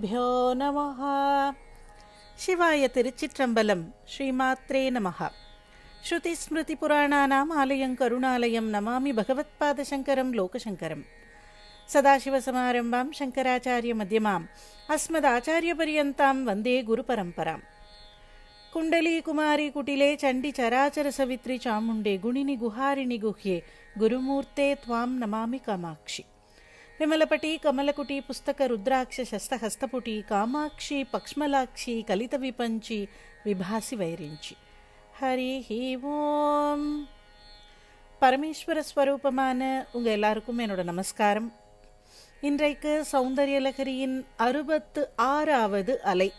குருபியோ நமஹா சிவாய திருச்சிற்றம்பலம் ஸ்ரீமாத்ரே நமஹா ஸ்ருதி ஸ்மிருதி புராணானாம் ஆலயம் கருணாலயம் நமாமி பகவத்பாதசங்கரம் லோகசங்கரம் சதாசிவசமாரம்பாம் சங்கராச்சாரிய மத்தியமாம் அஸ்மதாச்சாரியபரியந்தாம் வந்தே குருபரம்பராம் குண்டலி குமாரி குட்டிலே சண்டி சராச்சர சவித்ரி சாமுண்டே குணினி குஹாரிணி குஹ்யே குருமூர்த்தே துவாம் நமாமி காமாட்சி ವಿಮಲಪಟಿ ಕಮಲಕುಟಿ ಪುಸ್ತಕ ರುದ್ರಾಕ್ಷ ಶಸ್ತಹಸ್ತಪುಟಿ ಕಾಮಾಕ್ಷಿ ಪಕ್ಷ್ಮಲಾಕ್ಷಿ ಕಲಿತ ವಿಪಂಚಿ ವಿಭಾಸಿ ವೈರಿಂಚಿ ஹரி ஓம் பரமேஸ்வர ஸ்வரூபமான உங்கள் எல்லாருக்கும் என்னோட நமஸ்காரம் இன்றைக்கு சௌந்தர்யலகரியின் அறுபத்து ஆறாவது அலை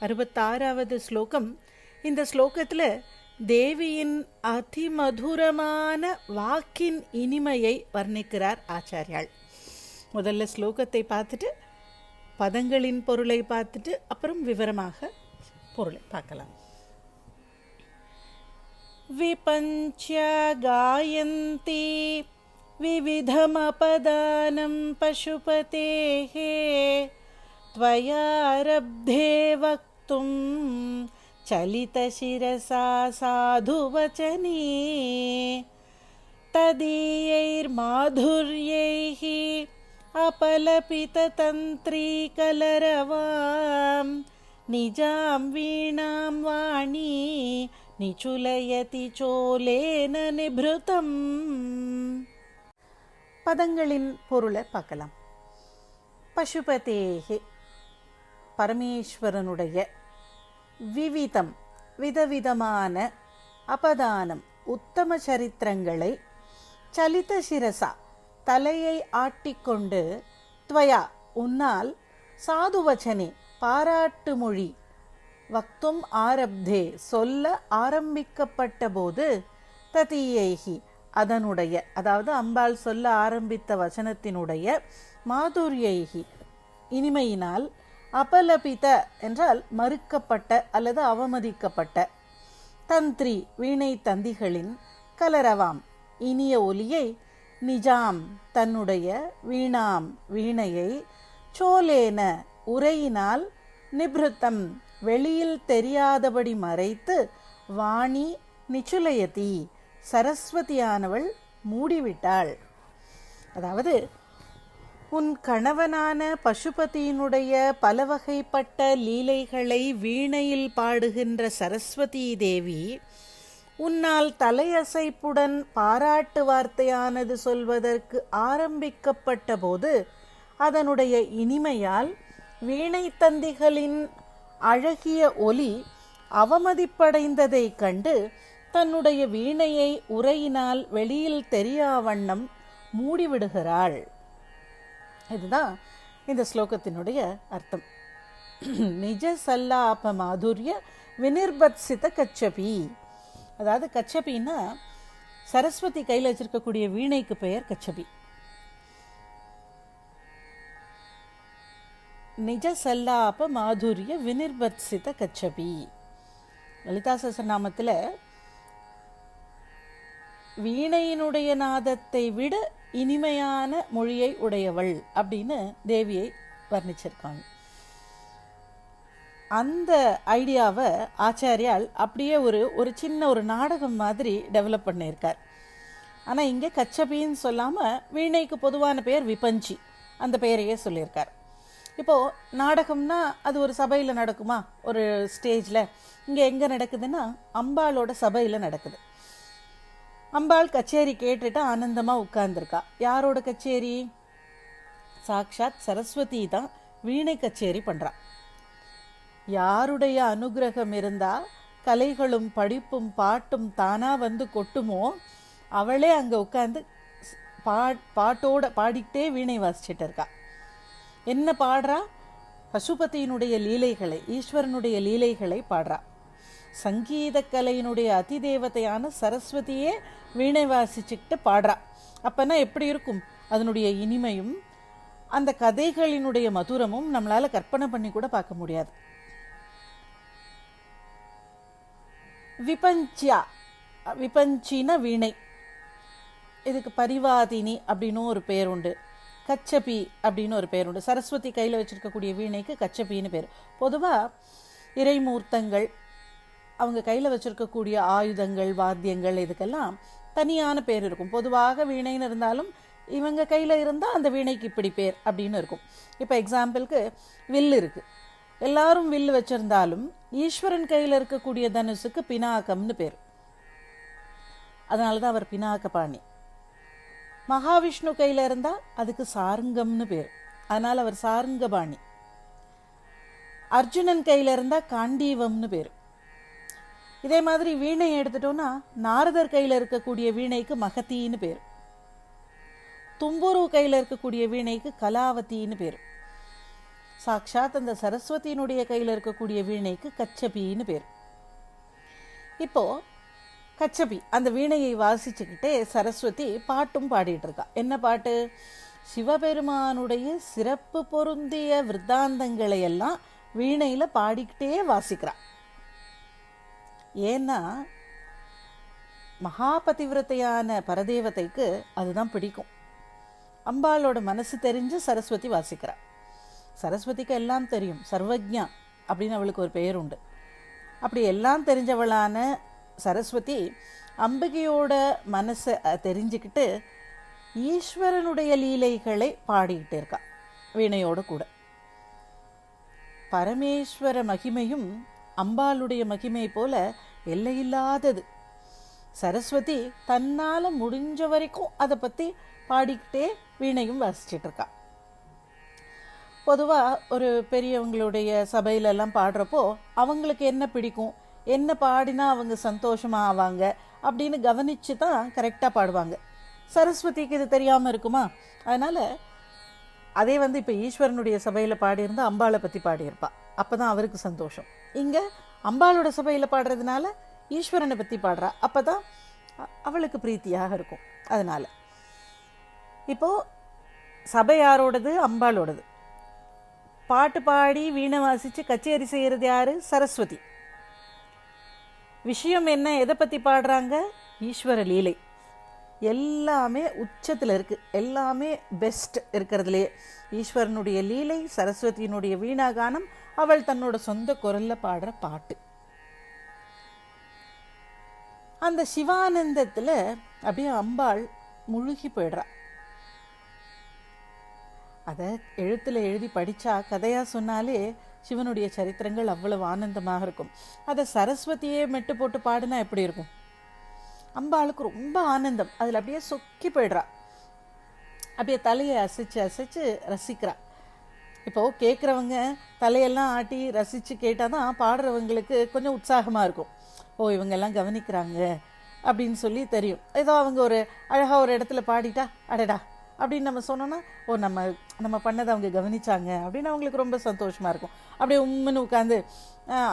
அறுபத்தாறாவது ஸ்லோகம் இந்த ஸ்லோகத்தில் தேவியின் அதிமதுரமான வாக்கின் இனிமையை வர்ணிக்கிறார் ஆச்சாரியாள் முதல்ல ஸ்லோகத்தை பார்த்துட்டு பதங்களின் பொருளை பார்த்துட்டு அப்புறம் விவரமாக பொருளை பார்க்கலாம் विपञ्च्य गायन्ति विविधमपदानं पशुपतेः त्वयारब्धे वक्तुं चलितशिरसा साधुवचने तदीयैर्माधुर्यैः अपलपिततन्त्रीकलरवां निजां वीणां वाणी நிச்சுலயதி சோலேன நிபிருதம் பதங்களின் பொருளை பார்க்கலாம் பசுபதேகே பரமேஸ்வரனுடைய விவிதம் விதவிதமான அபதானம் உத்தம சரித்திரங்களை சலித சிரசா தலையை ஆட்டிக்கொண்டு துவயா உன்னால் சாதுவச்சனே பாராட்டு மொழி. வக்தும் ஆரப்தே சொல்ல ஆரம்பிக்கப்பட்ட போது ததீயைகி அதனுடைய அதாவது அம்பாள் சொல்ல ஆரம்பித்த வசனத்தினுடைய மாதுரியைகி இனிமையினால் அபலபித என்றால் மறுக்கப்பட்ட அல்லது அவமதிக்கப்பட்ட. தந்திரி வீணை தந்திகளின் கலரவாம். இனிய ஒலியை நிஜாம் தன்னுடைய வீணாம் வீணையை சோலேன உரையினால் நிபிருத்தம் வெளியில் தெரியாதபடி மறைத்து வாணி நிச்சுலயதி சரஸ்வதியானவள் மூடிவிட்டாள். அதாவது உன் கணவனான பசுபதியினுடைய பல வகைப்பட்ட லீலைகளை வீணையில் பாடுகின்ற சரஸ்வதி தேவி உன்னால் தலையசைப்புடன் பாராட்டு வார்த்தையானது சொல்வதற்கு ஆரம்பிக்கப்பட்ட போது அதனுடைய இனிமையால் வீணை தந்திகளின் அழகிய ஒலி அவமதிப்படைந்ததை கண்டு தன்னுடைய வீணையை உரையினால் வெளியில் தெரியாவண்ணம் மூடிவிடுகிறாள். இதுதான் இந்த ஸ்லோகத்தினுடைய அர்த்தம். நிஜ சல்லாப மாதுரிய வினிர்பத்சித கச்சபி. அதாவது கச்சபின்னா சரஸ்வதி கையில் வச்சிருக்கக்கூடிய வீணைக்கு பெயர் கச்சபி. நிஜ சல்லாப மாதுரிய வினிர்பத்சித கச்சபி. லலிதா சசநாமத்தில் வீணையினுடைய நாதத்தை விட இனிமையான மொழியை உடையவள் அப்படின்னு தேவியை வர்ணிச்சிருக்காங்க. அந்த ஐடியாவை ஆச்சாரியால் அப்படியே ஒரு ஒரு சின்ன ஒரு நாடகம் மாதிரி டெவலப் பண்ணியிருக்கார். ஆனால் இங்கே கச்சபின்னு சொல்லாமல் வீணைக்கு பொதுவான பெயர் விபஞ்சி. அந்த பெயரையே சொல்லியிருக்கார். இப்போது நாடகம்னா அது ஒரு சபையில் நடக்குமா? ஒரு ஸ்டேஜில் இங்கே எங்கே நடக்குதுன்னா அம்பாளோட சபையில் நடக்குது. அம்பாள் கச்சேரி கேட்டுட்டு ஆனந்தமாக உட்கார்ந்துருக்கா. யாரோட கச்சேரி? சாக்ஷாத் சரஸ்வதி தான் வீணை கச்சேரி பண்ணுறான் யாருடைய அனுகிரகம் இருந்தால் கலைகளும் படிப்பும் பாட்டும் தானாக வந்து கொட்டுமோ? அவளே அங்கே உட்காந்து பா பாட்டோட பாடிக்கிட்டே வீணை வாசிச்சிட்டு இருக்கா. என்ன பாடுறா? பசுபதியினுடைய லீலைகளை ஈஸ்வரனுடைய லீலைகளை பாடுறா. சங்கீத கலையினுடைய அதிதேவதையான சரஸ்வதியே வீணை வாசிச்சுக்கிட்டு பாடுறா. அப்போனா எப்படி இருக்கும்? அதனுடைய இனிமையும் அந்த கதைகளினுடைய மதுரமும் நம்மளால் கற்பனை பண்ணி கூட பார்க்க முடியாது. விபஞ்சியா விபஞ்சின வீணை. இதுக்கு பரிவாதினி அப்படின்னும் ஒரு பேர் உண்டு. கச்சபி அப்படின்னு ஒரு பேர் உண்டு. சரஸ்வதி கையில் வச்சுருக்கக்கூடிய வீணைக்கு கச்சபின்னு பேர். பொதுவாக இறைமூர்த்தங்கள் அவங்க கையில் வச்சுருக்கக்கூடிய ஆயுதங்கள் வாத்தியங்கள் இதுக்கெல்லாம் தனியான பேர் இருக்கும். பொதுவாக வீணைன்னு இருந்தாலும் இவங்க கையில் இருந்தால் அந்த வீணைக்கு இப்படி பேர் அப்படின்னு இருக்கும். இப்போ எக்ஸாம்பிளுக்கு வில் இருக்குது எல்லாரும் வில்லு வச்சுருந்தாலும் ஈஸ்வரன் கையில் இருக்கக்கூடிய தனுசுக்கு பினாக்கம்னு பேர். அதனால தான் அவர் பினாக்க பாணி மகாவிஷ்ணு கையில் இருந்தால் அதுக்கு சாருங்கம்னு பேர். அதனால் அவர் சாருங்கபாணி. அர்ஜுனன் கையில் இருந்தால் காண்டீவம்னு பேர். இதே மாதிரி வீணை எடுத்துட்டோம்னா நாரதர் கையில் இருக்கக்கூடிய வீணைக்கு மகத்தின்னு பேர். தும்புரு கையில் இருக்கக்கூடிய வீணைக்கு கலாவத்தின்னு பேர். சாக்ஷாத் அந்த சரஸ்வதியினுடைய கையில் இருக்கக்கூடிய வீணைக்கு கச்சபின்னு பேர். இப்போ கச்சபி அந்த வீணையை வாசிச்சுக்கிட்டே சரஸ்வதி பாட்டும் பாடிட்டு இருக்கா. என்ன பாட்டு? சிவபெருமானுடைய சிறப்பு பொருந்திய விருத்தாந்தங்களை எல்லாம் வீணையில் பாடிக்கிட்டே வாசிக்கிறான். ஏன்னா மகாபதிவிரத்தையான பரதேவதைக்கு அதுதான் பிடிக்கும். அம்பாளோட மனசு தெரிஞ்சு சரஸ்வதி வாசிக்கிறான் சரஸ்வதிக்கு எல்லாம் தெரியும். சர்வஜா அப்படின்னு அவளுக்கு ஒரு பெயர் உண்டு அப்படி எல்லாம் தெரிஞ்சவளான சரஸ்வதி அம்பிகையோட மனசை தெரிஞ்சுக்கிட்டு ஈஸ்வரனுடைய லீலைகளை பாடிக்கிட்டு இருக்கா வீணையோடு கூட. பரமேஸ்வர மகிமையும் அம்பாளுடைய மகிமை போல எல்லையில்லாதது. சரஸ்வதி தன்னால் முடிஞ்ச வரைக்கும் அதை பற்றி பாடிக்கிட்டே வீணையும் வாசிச்சிட்டு பொதுவாக ஒரு பெரியவங்களுடைய சபையிலெல்லாம் பாடுறப்போ அவங்களுக்கு என்ன பிடிக்கும்? என்ன பாடினா அவங்க சந்தோஷமாக ஆவாங்க? அப்படின்னு கவனித்து தான் கரெக்டாக பாடுவாங்க. சரஸ்வதிக்கு இது தெரியாமல் இருக்குமா? அதனால் அதே வந்து இப்போ ஈஸ்வரனுடைய சபையில் பாடியிருந்தால் அம்பாளை பற்றி பாடியிருப்பாள் அப்போ தான் அவருக்கு சந்தோஷம். இங்கே அம்பாளோட சபையில் பாடுறதுனால ஈஸ்வரனை பற்றி பாடுறா. அப்போ தான் அவளுக்கு பிரீத்தியாக இருக்கும். அதனால். இப்போது சபை யாரோடது? அம்பாளோடது. பாட்டு பாடி வீணை வாசித்து கச்சேரி செய்கிறது யார்? சரஸ்வதி. விஷயம் என்ன? எதை பற்றி பாடுறாங்க? ஈஸ்வர லீலை. எல்லாமே உச்சத்தில் இருக்குது எல்லாமே பெஸ்ட் இருக்கிறதுலே. ஈஸ்வரனுடைய லீலை சரஸ்வதியினுடைய வீணாகானம் அவள் தன்னோட சொந்த குரல்ல பாடுற பாட்டு. அந்த சிவானந்தத்தில் அப்படியே அம்பாள் முழுகி போயிடுறா. அதை எழுத்தில் எழுதி படித்தா கதையாக சொன்னாலே சிவனுடைய சரித்திரங்கள் அவ்வளவு ஆனந்தமாக இருக்கும். அதை சரஸ்வதியே மெட்டு போட்டு பாடினா எப்படி இருக்கும்? அம்பாளுக்கு ரொம்ப ஆனந்தம். அதில் அப்படியே சொக்கி போயிடுறா. அப்படியே தலையை அசைச்சு அசைச்சு ரசிக்கிறா. இப்போ கேட்குறவங்க தலையெல்லாம் ஆட்டி ரசித்து கேட்டால் தான் பாடுறவங்களுக்கு கொஞ்சம் உற்சாகமாக இருக்கும். ஓ இவங்கெல்லாம் கவனிக்கிறாங்க அப்படின்னு சொல்லி தெரியும். ஏதோ அவங்க ஒரு அழகாக ஒரு இடத்துல பாடிட்டா அடடா அப்படின்னு நம்ம சொன்னோன்னா ஓ நம்ம நம்ம பண்ணதை அவங்க கவனிச்சாங்க அப்படின்னு அவங்களுக்கு ரொம்ப சந்தோஷமாக இருக்கும். அப்படியே உம்முன்னு உட்காந்து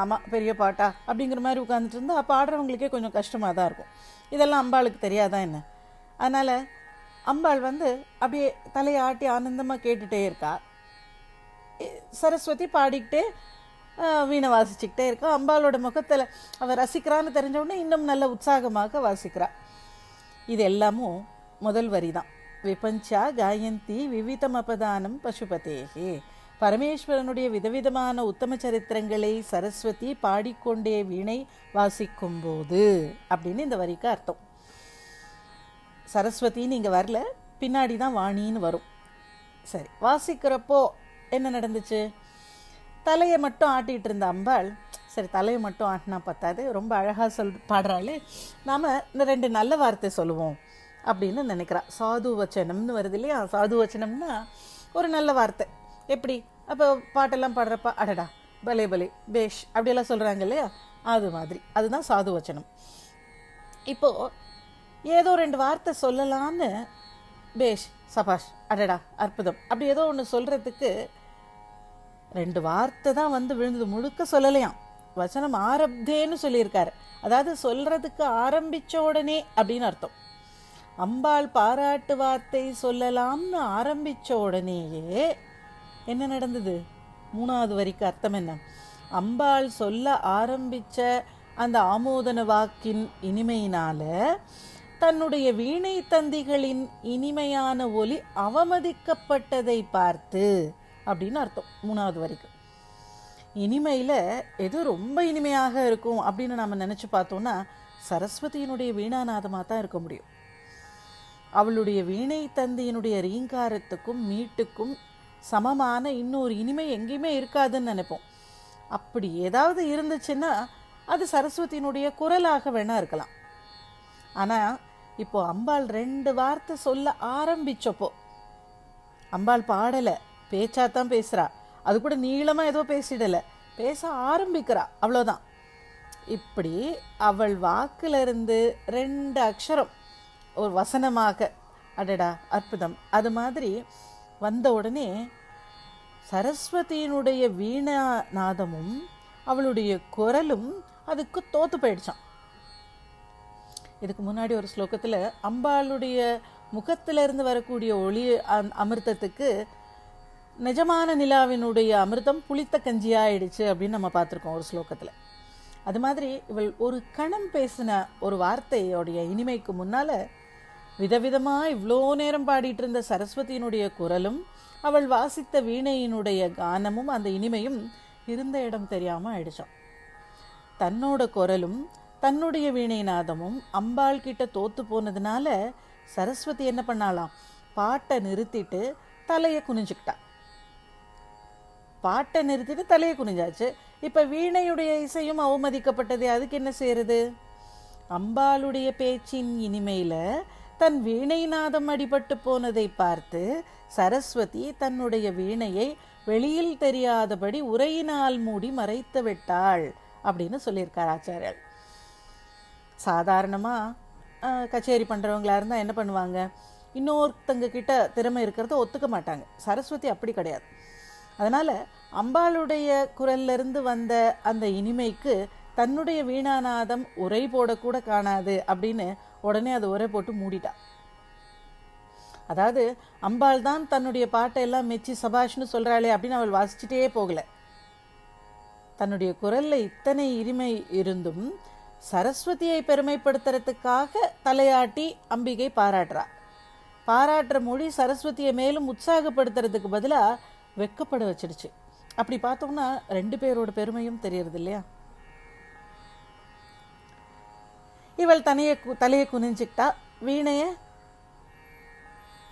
ஆமாம் பெரிய பாட்டா? அப்படிங்கிற மாதிரி உட்காந்துட்டு இருந்தால் பாடுறவங்களுக்கே கொஞ்சம் கஷ்டமாக தான் இருக்கும். இதெல்லாம் அம்பாளுக்கு தெரியாதான் என்ன? அதனால் அம்பாள் வந்து அப்படியே தலையை ஆட்டி ஆனந்தமாக கேட்டுகிட்டே இருக்கா. சரஸ்வதி பாடிக்கிட்டே வீணை வாசிச்சுக்கிட்டே இருக்கா. அம்பாளோட முகத்தில் அவள் ரசிக்கிறான்னு தெரிஞ்சவுடனே இன்னும் நல்ல உற்சாகமாக வாசிக்கிறாள் இது எல்லாமும் முதல் வரி தான் விபஞ்சா காயந்தி விவிதமபதானம் பசுபதேகே. பரமேஸ்வரனுடைய விதவிதமான உத்தம சரித்திரங்களை சரஸ்வதி பாடிக்கொண்டே வீணை வாசிக்கும்போது அப்படின்னு இந்த வரிக்கு அர்த்தம். சரஸ்வதின்னு இங்கே வரல பின்னாடி தான் வாணின்னு வரும். சரி வாசிக்கிறப்போ என்ன நடந்துச்சு? தலையை மட்டும் ஆட்டிகிட்டு இருந்த அம்பாள் சரி தலையை மட்டும் ஆட்டினா பத்தாது ரொம்ப அழகாக சொல் பாடுறாளே. நாம் இந்த ரெண்டு நல்ல வார்த்தை சொல்லுவோம். அப்படின்னு நினைக்கிறா. சாது வச்சனம்னு வருது இல்லையா? சாது வச்சனம்னா ஒரு நல்ல வார்த்தை. எப்படி? அப்போ பாட்டெல்லாம் பாடுறப்ப அடடா பலே பலே பேஷ் அப்படியெல்லாம் சொல்கிறாங்க இல்லையா? அது மாதிரி. அதுதான் சாது வச்சனம். இப்போது ஏதோ ரெண்டு வார்த்தை சொல்லலான்னு பேஷ் சபாஷ் அடடா அற்புதம் அப்படி ஏதோ ஒன்று சொல்கிறதுக்கு ரெண்டு வார்த்தை தான் வந்து விழுந்தது. முழுக்க சொல்லலையாம். வச்சனம் ஆரப்தேன்னு சொல்லியிருக்காரு. அதாவது சொல்றதுக்கு ஆரம்பிச்ச உடனே அப்படின்னு அர்த்தம். அம்பாள் பாராட்டு வார்த்தை சொல்லலாம்னு ஆரம்பித்த உடனேயே என்ன நடந்தது? மூணாவது வரிக்கு அர்த்தம் என்ன? அம்பாள் சொல்ல ஆரம்பித்த அந்த ஆமோதன வாக்கின் இனிமையினால தன்னுடைய வீணை தந்திகளின் இனிமையான ஒலி அவமதிக்கப்பட்டதை பார்த்து அப்படின்னு அர்த்தம் மூணாவது வரைக்கும் இனிமையில் எது ரொம்ப இனிமையாக இருக்கும் அப்படின்னு நம்ம நினச்சி பார்த்தோன்னா சரஸ்வதியினுடைய வீணாநாதமாக தான் இருக்க முடியும். அவளுடைய வீணை தந்தியினுடைய ரீங்காரத்துக்கும் மீட்டுக்கும் சமமான இன்னொரு இனிமை எங்கேயுமே இருக்காதுன்னு நினைப்போம். அப்படி ஏதாவது இருந்துச்சுன்னா அது சரஸ்வதியினுடைய குரலாக வேணா இருக்கலாம். ஆனால் இப்போ அம்பாள் ரெண்டு வார்த்தை சொல்ல ஆரம்பிச்சப்போ அம்பாள் பாடலை பேச்சா தான் பேசுகிறா அது கூட நீளமாக ஏதோ பேசிடலை. பேச ஆரம்பிக்கிறா அவ்வளோதான் இப்படி அவள் வாக்கிலிருந்து ரெண்டு அக்ஷரம் ஒரு வசனமாக அடடா அற்புதம். அது மாதிரி வந்த உடனே சரஸ்வதியினுடைய வீணா நாதமும் அவளுடைய குரலும் அதுக்கு தோத்து போயிடுச்சான் இதுக்கு முன்னாடி ஒரு ஸ்லோகத்தில் அம்பாளுடைய முகத்திலிருந்து வரக்கூடிய ஒளி அமிர்தத்துக்கு நிஜமான நிலாவினுடைய அமிர்தம் புளித்த கஞ்சியாயிடுச்சு அப்படின்னு நம்ம பார்த்துருக்கோம் ஒரு ஸ்லோகத்தில். அது மாதிரி இவள் ஒரு கணம் பேசின ஒரு வார்த்தையோடைய இனிமைக்கு முன்னால் விதவிதமாக இவ்வளோ நேரம் பாடிட்டு இருந்த சரஸ்வதியினுடைய குரலும் அவள் வாசித்த வீணையினுடைய கானமும் அந்த இனிமையும் இருந்த இடம் தெரியாமல் ஆயிடுச்சான் தன்னோட குரலும் தன்னுடைய வீணைநாதமும் அம்பாள் கிட்ட தோத்து போனதுனால சரஸ்வதி என்ன பண்ணாலாம்? பாட்டை நிறுத்திட்டு தலையை குனிஞ்சுக்கிட்டா. பாட்டை நிறுத்திட்டு தலையை குனிஞ்சாச்சு. இப்போ வீணையுடைய இசையும் அவமதிக்கப்பட்டது அதுக்கு என்ன செய்யறது? அம்பாளுடைய பேச்சின் இனிமையில தன் வீணைநாதம் அடிபட்டு போனதை பார்த்து சரஸ்வதி தன்னுடைய வீணையை வெளியில் தெரியாதபடி உரையினால் மூடி மறைத்து விட்டாள் அப்படின்னு சொல்லியிருக்கார் ஆச்சாரியர். சாதாரணமாக கச்சேரி பண்ணுறவங்களா இருந்தால் என்ன பண்ணுவாங்க? இன்னொருத்தங்க கிட்ட திறமை இருக்கிறத ஒத்துக்க மாட்டாங்க. சரஸ்வதி அப்படி கிடையாது. அதனால் அம்பாளுடைய குரல்ல இருந்து வந்த அந்த இனிமைக்கு தன்னுடைய வீணாநாதம் உரை போடக்கூட காணாது அப்படின்னு உடனே அதை உரை போட்டு மூடிட்டா. அதாவது அம்பாள் தான் தன்னுடைய பாட்டை எல்லாம் மெச்சி சபாஷ்னு சொல்கிறாளே அப்படின்னு அவள் வாசிச்சுட்டே போகலை. தன்னுடைய குரல்ல இத்தனை இனிமை இருந்தும் சரஸ்வதியை பெருமைப்படுத்துறதுக்காக தலையாட்டி அம்பிகை பாராட்டுறா. பாராட்டுற மொழி சரஸ்வதியை மேலும் உற்சாகப்படுத்துறதுக்கு பதிலாக வெக்கப்பட வச்சிடுச்சு. அப்படி பார்த்தோம்னா ரெண்டு பேரோட பெருமையும் தெரியறது இல்லையா இவள் தனியை கு- தலையை குனிஞ்சிக்கிட்டா வீணைய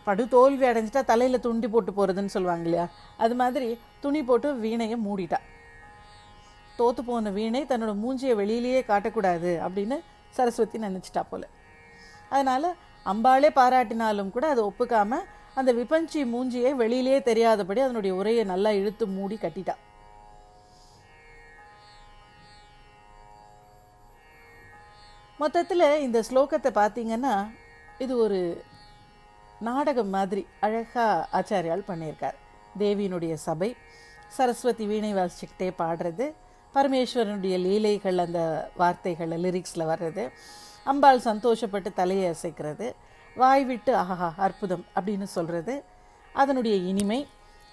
படு தோல்வி அடைஞ்சிட்டா தலையில் துண்டி போட்டு போகிறதுன்னு சொல்லுவாங்க இல்லையா? அது மாதிரி துணி போட்டு வீணையை மூடிட்டா. தோத்து போன வீணை தன்னோட மூஞ்சியை வெளியிலேயே காட்டக்கூடாது அப்படின்னு சரஸ்வதி நினச்சிட்டா போல. அதனால் அம்பாளே பாராட்டினாலும் கூட அதை ஒப்புக்காமல் அந்த விபஞ்சி மூஞ்சியை வெளியிலேயே தெரியாதபடி அதனுடைய உரையை நல்லா இழுத்து மூடி கட்டிட்டா. மொத்தத்தில் இந்த ஸ்லோகத்தை பார்த்தீங்கன்னா இது ஒரு நாடகம் மாதிரி அழகாக ஆச்சாரியால் பண்ணியிருக்கார். தேவியினுடைய சபை சரஸ்வதி வீணை வாசிச்சுக்கிட்டே பாடுறது பரமேஸ்வரனுடைய லீலைகள் அந்த வார்த்தைகள் லிரிக்ஸில் வர்றது அம்பாள் சந்தோஷப்பட்டு தலையை அசைக்கிறது வாய் விட்டு ஆஹா அற்புதம் அப்படின்னு சொல்கிறது அதனுடைய இனிமை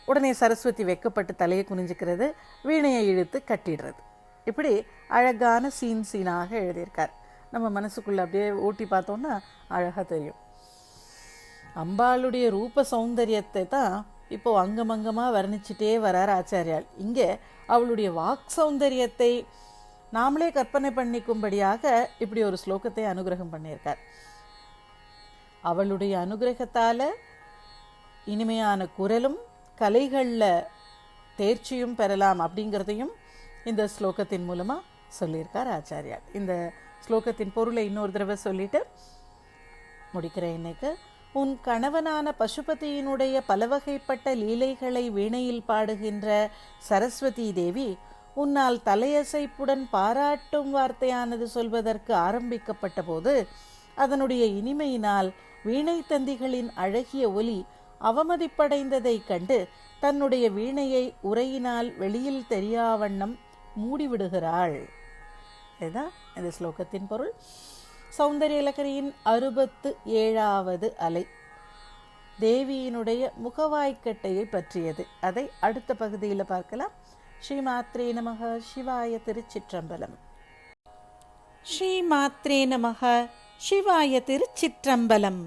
உடனே சரஸ்வதி வெக்கப்பட்டு தலையை குனிஞ்சுக்கிறது வீணையை இழுத்து கட்டிடுறது. இப்படி அழகான சீன் சீனாக எழுதியிருக்கார். நம்ம மனசுக்குள்ளே அப்படியே ஓட்டி பார்த்தோன்னா அழகாக தெரியும். அம்பாளுடைய ரூப சௌந்தரியத்தை தான் இப்போ அங்கமங்கமாக வர்ணிச்சிட்டே வரார் ஆச்சாரியால் இங்கே அவளுடைய வாக் சௌந்தரியத்தை நாமளே கற்பனை பண்ணிக்கும்படியாக இப்படி ஒரு ஸ்லோகத்தை அனுகிரகம் பண்ணியிருக்கார். அவளுடைய அனுகிரகத்தால் இனிமையான குரலும் கலைகளில் தேர்ச்சியும் பெறலாம் அப்படிங்கிறதையும் இந்த ஸ்லோகத்தின் மூலமாக சொல்லியிருக்கார் ஆச்சாரியார். இந்த ஸ்லோகத்தின் பொருளை இன்னொரு தடவை சொல்லிட்டு முடிக்கிறேன் இன்னைக்கு. உன் கணவனான பசுபதியினுடைய பலவகைப்பட்ட லீலைகளை வீணையில் பாடுகின்ற சரஸ்வதி தேவி உன்னால் தலையசைப்புடன் பாராட்டும் வார்த்தையானது சொல்வதற்கு ஆரம்பிக்கப்பட்ட போது அதனுடைய இனிமையினால் வீணை தந்திகளின் அழகிய ஒலி அவமதிப்படைந்ததைக் கண்டு தன்னுடைய வீணையை உரையினால் வெளியில் தெரியாவண்ணம் மூடிவிடுகிறாள். இதுதான் இந்த ஸ்லோகத்தின் பொருள். சௌந்தரிய இலக்கரியின் அறுபத்து ஏழாவது அலை. தேவியினுடைய முகவாய்க்கட்டையை பற்றியது. அதை அடுத்த பகுதியில் பார்க்கலாம். ஸ்ரீமாத்ரே நமக சிவாய திருச்சிற்றம்பலம். ஸ்ரீமாத்ரே நமக சிவாய திருச்சிற்றம்பலம்.